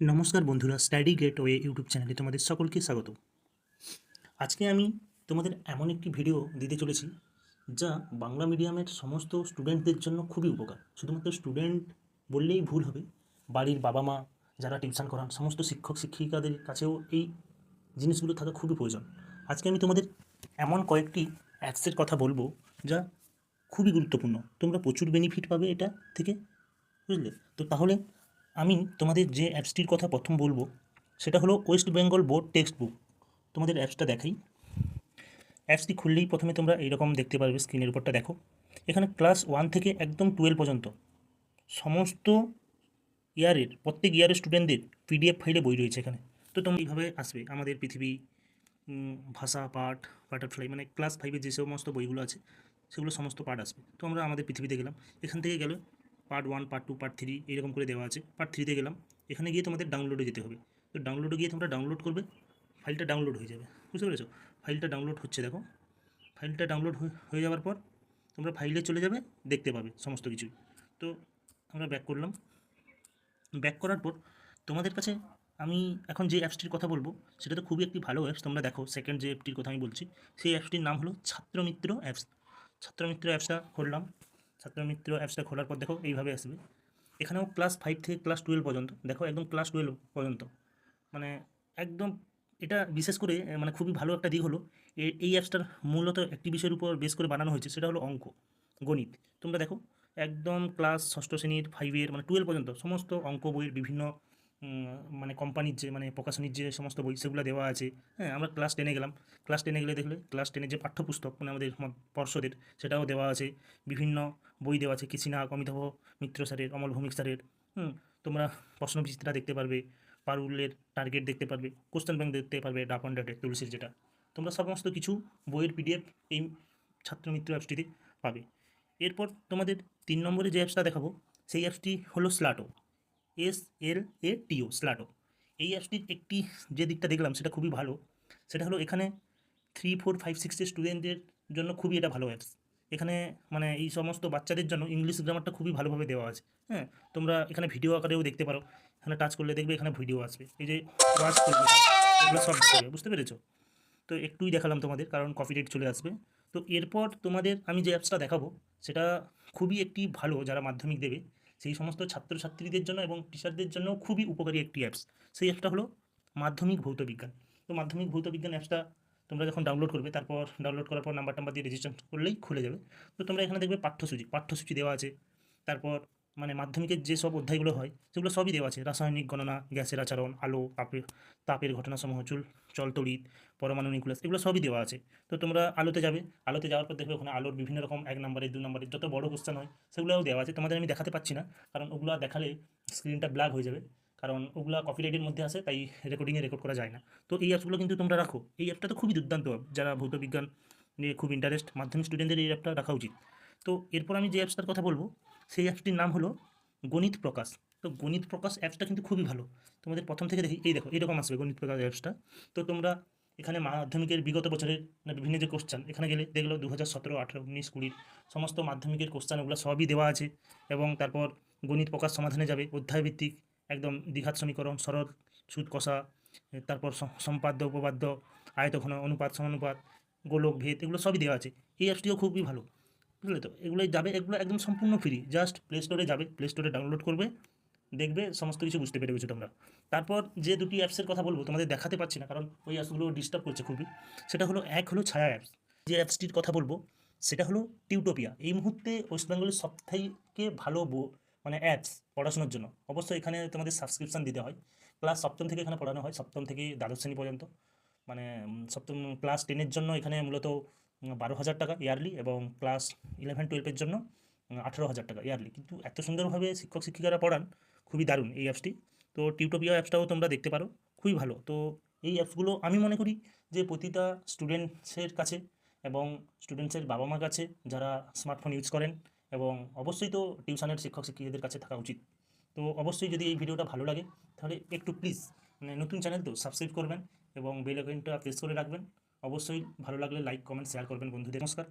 নমস্কার বন্ধুরা, study gate way YouTube চ্যানেলে তোমাদের সকলকে স্বাগত। আজকে আমি তোমাদের এমন একটি ভিডিও দিতে চলেছি, যা বাংলা মিডিয়ামের সমস্ত স্টুডেন্টদের জন্য খুবই উপকার। শুধুমাত্র স্টুডেন্ট বললেই ভুল হবে, বাড়ির বাবা মা যারা টিউশন করান, সমস্ত শিক্ষক, শিক্ষিকাদের কাছেও এই জিনিসগুলো থাকা খুবই প্রয়োজন। আজকে আমি তোমাদের এমন কয়েকটি অ্যাপসের কথা বলব, যা খুবই গুরুত্বপূর্ণ। তোমরা প্রচুর বেনিফিট পাবে এটা থেকে, বুঝলে? তো তাহলে আমি তোমাদের যে অ্যাপসটির কথা প্রথম বলব, সেটা হলো West Bengal board text book তোমাদের অ্যাপসটা দেখাই। অ্যাপসটি খুললেই প্রথমে তোমরা এইরকম দেখতে পারবে স্ক্রিনের উপরটা দেখো। এখানে ক্লাস ওয়ান থেকে একদম টুয়েলভ পর্যন্ত সমস্ত ইয়ারের, প্রত্যেক ইয়ারের স্টুডেন্টদের পিডিএফ ফাইলে বই রয়েছে এখানে। তো তোমরা এইভাবে আসবে। আমাদের পৃথিবী ভাষা, পাঠ, বাটারফ্লাই মানে ক্লাস ফাইভের যে সমস্ত বইগুলো আছে, সেগুলো সমস্ত পার্ট আসবে। তো আমরা আমাদের পৃথিবীতে গেলাম। এখান থেকে গেলে part one part two part three এরকম করে দেওয়া আছে। পার্ট থ্রিতে গেলাম। এখানে গিয়ে তোমাদের ডাউনলোডে যেতে হবে। তো ডাউনলোডে গিয়ে তোমরা ডাউনলোড করবে ফাইলটা ডাউনলোড হয়ে যাবে। বুঝতে পেরেছ? ফাইলটা ডাউনলোড হচ্ছে, দেখো। ফাইলটা ডাউনলোড হয়ে যাওয়ার পর তোমরা ফাইলে চলে যাবে, দেখতে পাবে সমস্ত কিছুই। তো আমরা ব্যাক করলাম। ব্যাক করার পর তোমাদের কাছে আমি এখন যে অ্যাপসটির কথা বলব, সেটা তো খুবই একটি ভালো অ্যাপস তোমরা দেখো সেকেন্ড যে অ্যাপটির কথা আমি বলছি, সেই অ্যাপসটির নাম হলো ছাত্রমিত্র অ্যাপস ছাত্রমিত্র অ্যাপসটা খুললাম। ছাত্রমিত্র অ্যাপসটা খোলার পর দেখো এইভাবে আসবে। এখানেও ক্লাস ফাইভ থেকে ক্লাস টুয়েলভ পর্যন্ত, দেখো একদম ক্লাস টুয়েলভ পর্যন্ত। মানে একদম এটা বিশেষ করে মানে খুবই ভালো একটা দিক হলো এই অ্যাপসটার মূলত একটি বিষয়ের উপর বেশ করে বানানো হয়েছে, সেটা হলো অঙ্ক, গণিত। তোমরা দেখো, একদম ক্লাস ষষ্ঠ শ্রেণির ফাইভের মানে টুয়েলভ পর্যন্ত সমস্ত অঙ্ক বইয়ের বিভিন্ন মানে কোম্পানির যে মানে প্রকাশনীর যে সমস্ত বই, সেগুলো দেওয়া আছে। হ্যাঁ আমরা ক্লাস টেনে গেলাম। ক্লাস টেনে গেলে দেখলে ক্লাস টেনের যে পাঠ্যপুস্তক মানে আমাদের পর্ষদের, সেটাও দেওয়া আছে। বিভিন্ন বই দেওয়া আছে। কৃষিনাগ অমিতাভ মিত্র স্যারের, অমল ভৌমিক স্যারের। হুম, তোমরা প্রশ্ন বিচিত্রা দেখতে পারবে, পারুলের টার্গেট দেখতে পারবে কোশ্চেন ব্যাংক দেখতে পারবে অন ডেটের তুলসীর যেটা। তোমরা সমস্ত কিছু বইয়ের পিডিএফ এই ছাত্রমিত্র অ্যাপসটিতে পাবে। এরপর তোমাদের তিন নম্বরে যে অ্যাপসটা দেখাবো, সেই অ্যাপসটি হলো স্লাটো এস এল এ টিও স্লাটো এই অ্যাপসটির একটি যে দিকটা দেখলাম সেটা খুবই ভালো। সেটা হলো এখানে থ্রি ফোর ফাইভ সিক্সের স্টুডেন্টদের জন্য খুবই এটা ভালো অ্যাপস এখানে মানে এই সমস্ত বাচ্চাদের জন্য ইংলিশ গ্রামারটা খুবই ভালোভাবে দেওয়া আছে হ্যাঁ? তোমরা এখানে ভিডিও আকারেও দেখতে পারো। এখানে টাচ করলে দেখবে এখানে ভিডিও আসবে। এই যে ওয়াচ করবে এগুলো সব দেখতে পাবে, বুঝতে পেরেছ? তো একটুই দেখালাম তোমাদের কারণ কপিরাইট চলে আসবে। তো এরপর তোমাদের আমি যে অ্যাপসটা দেখাবো সেটা খুবই একটি ভালো যারা মাধ্যমিক দেবে সেই সমস্ত ছাত্র ছাত্রীদের জন্য এবং টিচারদের জন্য খুবই উপকারী একটি অ্যাপস সেই অ্যাপসটা হলো মাধ্যমিক ভৌত বিজ্ঞান। তো মাধ্যমিক ভৌত বিজ্ঞান অ্যাপসটা তোমরা যখন ডাউনলোড করবে, তারপর ডাউনলোড করার পর নাম্বার টাম্বার দিয়ে রেজিস্ট্রেশন করলেই খুলে যাবে। তো তোমরা এখানে দেখবে পাঠ্যসূচি পাঠ্যসূচি দেওয়া আছে। তারপর মানে মাধ্যমিকের যে সব অধ্যায়গুলো হয় সেগুলো সবই দেওয়া আছে। রাসায়নিক গণনা গ্যাসের আচরণ আলো তাপের তাপের ঘটনাসমূহ চুল চলতড়িৎ পরমাণু নিউক্লিয়াস এগুলো সবই দেওয়া আছে। তো তোমরা আলোতে যাবে। আলোতে যাওয়ার পর দেখবে ওখানে আলোর বিভিন্ন রকম এক নম্বরের দু নম্বরের যত বড় কোশ্চেন হয় সেগুলোও দেওয়া আছে। তোমাদের আমি দেখাতে পাচ্ছি না কারণ ওগুলো দেখালে স্ক্রিনটা ব্ল্যাক হয়ে যাবে। কারণ ওগুলো কপিরাইটের মধ্যে আসে তাই রেকর্ডিংয়ে রেকর্ড করা যায় না। তো এই অ্যাপসগুলো কিন্তু তোমরা রাখো। এই অ্যাপটা তো খুবই দুর্দান্ত app, যারা ভৌত বিজ্ঞান নিয়ে খুব ইন্টারেস্ট মাধ্যমিক স্টুডেন্টদের এই অ্যাপটা রাখা উচিত। তো এরপর আমি যে অ্যাপসটার কথা বলব সেই অ্যাপসটির নাম হলো গণিত প্রকাশ। তো গণিত প্রকাশ অ্যাপসটা কিন্তু খুবই ভালো। তোমাদের প্রথম থেকে দেখি, এই দেখো, এরকম আসবে গণিত প্রকাশ অ্যাপসটা। তো তোমরা এখানে মাধ্যমিকের বিগত বছরের বিভিন্ন যে কোশ্চেন এখানে গেলে দেখল দু হাজার সতেরো, আঠেরো, উনিশ কুড়ির সমস্ত মাধ্যমিকের কোশ্চেন ওগুলো সবই দেওয়া আছে এবং তারপর গণিত প্রকাশ সমাধানে যাবে অধ্যায়ভিত্তিক একদম দ্বিঘাত সমীকরণ, সরল, সুদ কষা, তারপর সম্পাদ্য, উপপাদ্য, আয়তঘন, অনুপাত, সমানুপাত, গোলক, ভেদ, এগুলো সবই দেওয়া আছে। এই অ্যাপসটিও খুবই ভালো। বুঝলে তো? এগুলোই যাবে, এগুলো একদম সম্পূর্ণ ফ্রি জাস্ট প্লে স্টোরে যাবে প্লে স্টোরে ডাউনলোড করবে, দেখবে, সমস্ত কিছু বুঝতে পেরে গেছো তোমরা। তারপর যে দুটি অ্যাপসের কথা বলব, তোমাদের দেখাতে পারছি না, কারণ ওই অ্যাপসগুলো ডিস্টার্ব করছে খুবই। সেটা হলো, এক হলো ছায়া অ্যাপস যে অ্যাপসটির কথা বলব, সেটা হলো টিউটোপিয়া এই মুহূর্তে ওয়েস্ট বেঙ্গলের সব থেকে ভালো মানে অ্যাপস পড়াশোনার জন্য। অবশ্যই এখানে তোমাদের সাবস্ক্রিপশন দিতে হয়। ক্লাস সপ্তম থেকে এখানে পড়ানো হয়, সপ্তম থেকে দ্বাদশ শ্রেণি পর্যন্ত। মানে সপ্তম ক্লাস টেনের জন্য এখানে মূলত বারো হাজার টাকা ইয়ারলি এবং ক্লাস ইলেভেন, টুয়েলভের জন্য আঠেরো হাজার টাকা ইয়ারলি। কিন্তু এত সুন্দরভাবে শিক্ষক, শিক্ষিকারা পড়ান, খুবই দারুণ এই অ্যাপসটি তো টিউটোপিয়া অ্যাপসটাও তোমরা দেখতে পারো, খুবই ভালো। তো এই অ্যাপসগুলো আমি মনে করি যে প্রতিটা স্টুডেন্টসের কাছে এবং স্টুডেন্টসের বাবা মার কাছে যারা স্মার্টফোন ইউজ করেন এবং অবশ্যই তো টিউশনের শিক্ষক, শিক্ষিকাদের কাছে থাকা উচিত। তো অবশ্যই যদি এই ভিডিওটা ভালো লাগে, তাহলে একটু প্লিজ মানে নতুন চ্যানেল তো সাবস্ক্রাইব করবেন এবং বেল আইকনটা প্রেস করে রাখবেন। অবশ্যই ভালো লাগলে লাইক কমেন্ট শেয়ার করবেন বন্ধুদের। নমস্কার